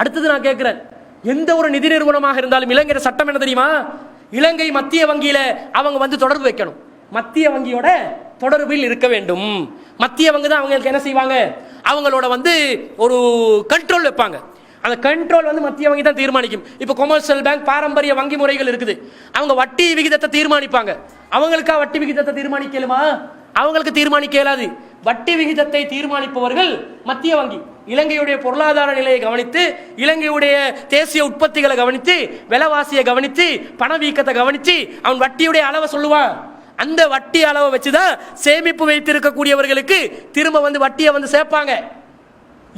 அடுத்தது நான் கேட்கிறேன் எந்த ஒரு நிதி நிறுவனமாக இருந்தாலும் இலங்கை சட்டம் என்ன தெரியுமா? இலங்கை மத்திய வங்கியில அவங்க வந்து தொடர்பு வைக்கணும். மத்திய வங்கியோட தொடர்பில் இருக்க வேண்டும். மத்திய வங்கி தான் அவங்களுக்கு என்ன செய்வாங்க? அவங்களோட வந்து ஒரு கண்ட்ரோல் வைப்பாங்க. அந்த கண்ட்ரோல் வந்து மத்திய வங்கி தான் தீர்மானிக்கும். இப்போ கொமர்ஷியல் பேங்க் பாரம்பரிய வங்கி முறைகள் இருக்குது. அவங்க வட்டி விகிதத்தை தீர்மானிப்பாங்க. அவங்களுக்கா வட்டி விகிதத்தை தீர்மானிக்கலுமா? அவங்களுக்கு தீர்மானிக்க இயலாது. வட்டி விகிதத்தை தீர்மானிப்பவர்கள் மத்திய வங்கி. இலங்கையுடைய பொருளாதார நிலையை கவனித்து இலங்கையுடைய தேசிய உற்பத்திகளை கவனித்து விலைவாசியை கவனித்து பணவீக்கத்தை கவனித்து அவன் வட்டியுடைய அளவை சொல்லுவான். அந்த வட்டி அளவை வச்சுதான் சேமிப்பு வைத்திருக்கக்கூடியவர்களுக்கு திரும்ப வந்து வட்டியை வந்து சேர்ப்பாங்க.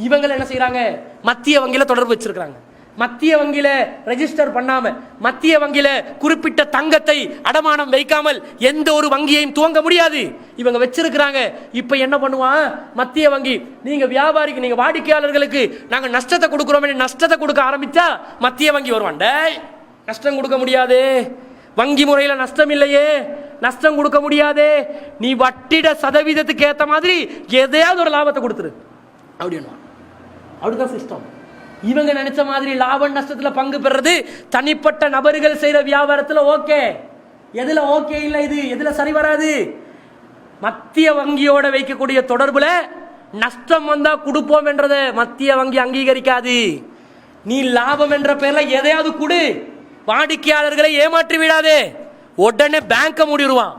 இவங்க என்ன செய்கிறாங்க மத்திய வங்கியில தொடர்பு வச்சிருக்காங்க மத்திய வங்கியில ரெஜிஸ்டர் பண்ணாம மத்திய வங்கியில குறிப்பிட்ட தங்கத்தை அடமானம் வைக்காமல் எந்த ஒரு வங்கியையும் துவங்க முடியாது. இவங்க வச்சிருக்கிறாங்க. இப்போ என்ன பண்ணுவான்? மத்திய வங்கி நீங்க வியாபாரிக்கு நீங்க வாடிக்கையாளர்களுக்கு நாங்க நஷ்டத்தை கொடுக்கிறோம் நஷ்டத்தை கொடுக்க ஆரம்பிச்சா மத்திய வங்கி வருவான். டேய் நஷ்டம் கொடுக்க முடியாது. வங்கி முறையில நஷ்டம் இல்லையே. நஷ்டம் கொடுக்க முடியாதே. நீ வட்டிட சதவீதத்துக்கு ஏத்த மாதிரி எதையாவது ஒரு லாபத்தை கொடுத்துரு. அப்படின்னா அப்படிதான் சிஸ்டம் இவங்க நினைச்ச மாதிரி லாபம் நஷ்டத்துல பங்கு பெறது தனிப்பட்ட நபர்கள் செய்யற வியாபாரத்துல ஓகே எதுல ஓகே இல்ல இது? எதுல சரி வராது? மத்திய வங்கியோட வைக்கக்கூடிய தொடர்புல நஷ்டம் வந்தா கொடுப்போம் என்றதை மத்திய வங்கி அங்கீகரிக்காது. நீ லாபம் என்ற பேர்ல எதையாவது கொடு. வாடிக்கையாளர்களை ஏமாற்றி விடாதே. உடனே பேங்க மூடிடுவான்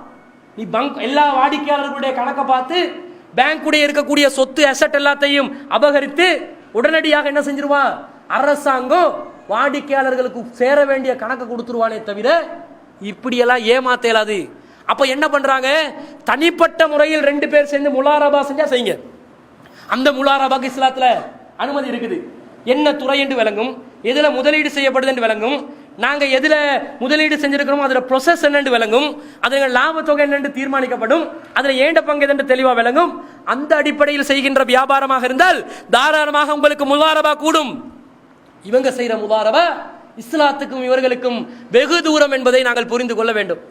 நீ பங்க் எல்லா வாடிக்கையாளர்களுடைய கணக்கை பார்த்து பேங்க்குடைய இருக்கக்கூடிய சொத்து அசட் எல்லாத்தையும் அபகரித்து உடனடியாக என்ன செஞ்சிருவான் அரசாங்கம் வாடிக்கையாளர்களுக்கு சேர வேண்டிய கணக்கை கொடுத்துருவானே தவிர இப்படியெல்லாம் ஏமாத்த அப்போ அப்ப என்ன பண்றாங்க? தனிப்பட்ட முறையில் ரெண்டு பேர் சேர்ந்து முலாரபா செஞ்சா செய்யுங்க. அந்த முலாரபாக்கு இஸ்லாத்துல அனுமதி இருக்குது. என்ன துறை என்று விளங்கும் எதுல முதலீடு செய்யப்படுது என்று விளங்கும் நாங்க எதுல முதலீடு செஞ்சிருக்கிறோம் அதுல ப்ரொசஸ் என்னென்று விளங்கும் அதுல லாபத்தொகை என்னென்று தீர்மானிக்கப்படும் அதுல ஏண்ட பங்கு எதென்று தெளிவா விளங்கும் அந்த அடிப்படையில் செய்கின்ற வியாபாரமாக இருந்தால் தாராளமாக உங்களுக்கு முலாரபா கூடும். இவங்க செய்யற முலாரபா இஸ்லாத்துக்கும் இவர்களுக்கும் வெகு தூரம் என்பதை நாங்கள் புரிந்து கொள்ள வேண்டும்.